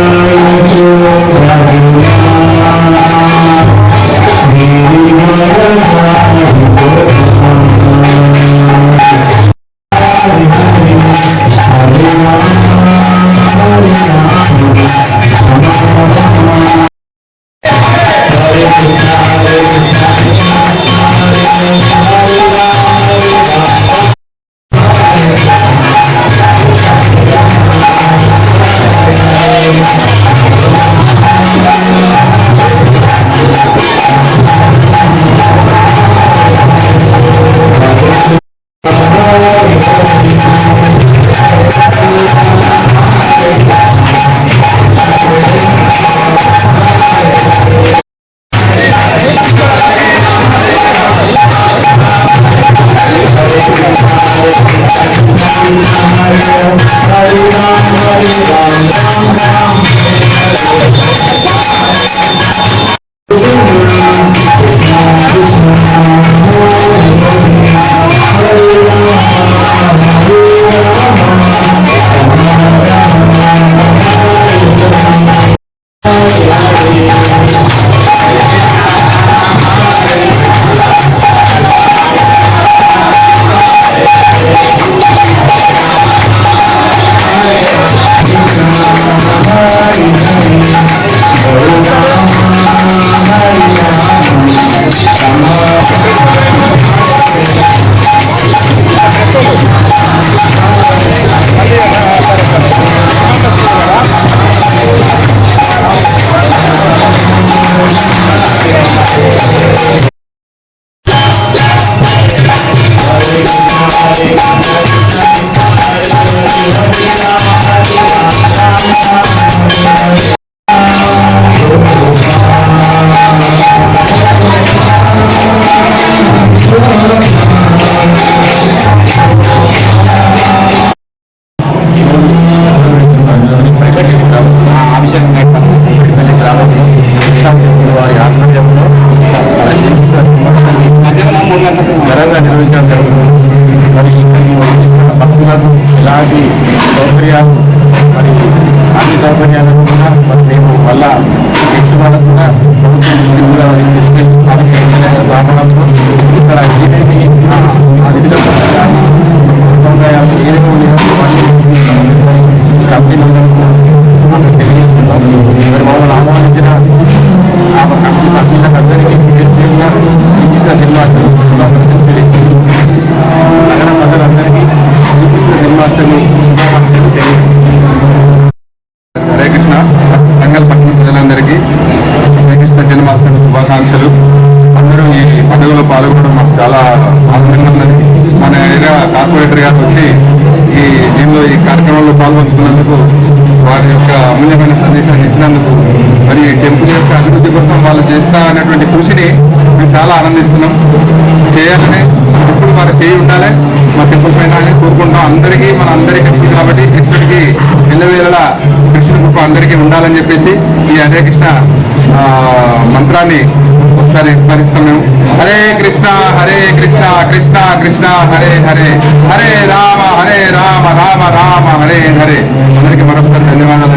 వారి మరి ఇక్కడికి వచ్చిన భక్తులకు ఎలాంటి సౌకర్యాలు మరి అన్ని సౌకర్యాలు కూడా మరి మేము మళ్ళా వ్యక్తి కూడా ప్రభుత్వం కూడా తీసుకెళ్ళి ఇక్కడ ఏదైతే ఉన్నాయో వాటిని తెలియజేస్తున్నాం మరి మమ్మల్ని ఆహ్వానించిన శ్రీకృష్ణ జన్మాష్టమి శుభాకాంక్షలు. అందరూ ఈ పండుగలో పాల్గొనడం మాకు చాలా ఆనందంగా ఉన్నది. మన ఏరియా కార్పొరేటర్ గారు వచ్చి ఈ దీనిలో ఈ కార్యక్రమంలో పాల్గొంచుకున్నందుకు వారి యొక్క అమూల్యమైన సందేశాన్ని ఇచ్చినందుకు మరి ఈ టెంపుల్ యొక్క అభివృద్ధి కోసం వాళ్ళు చేస్తా అనేటువంటి కృషిని మేము చాలా ఆనందిస్తున్నాం. చేయాలని ఎప్పుడు వారు చేయి ఉండాలి మా టెంపుల్ పైన అని కోరుకుంటాం అందరికీ మన అందరికీ కాబట్టి కృష్ణుడికి ఎల్లవేళలా కృష్ణుడి కృప అందరికీ ఉండాలని చెప్పేసి ఈ హరే కృష్ణ ఆ, మంత్రాన్ని ఒకసారి స్మరిస్తాం మేము. హరే కృష్ణ హరే కృష్ణ కృష్ణ కృష్ణ హరే హరే. హరే రామ హరే రామ రామ రామ హరే హరే. అందరికీ మరొకసారి ధన్యవాదాలు.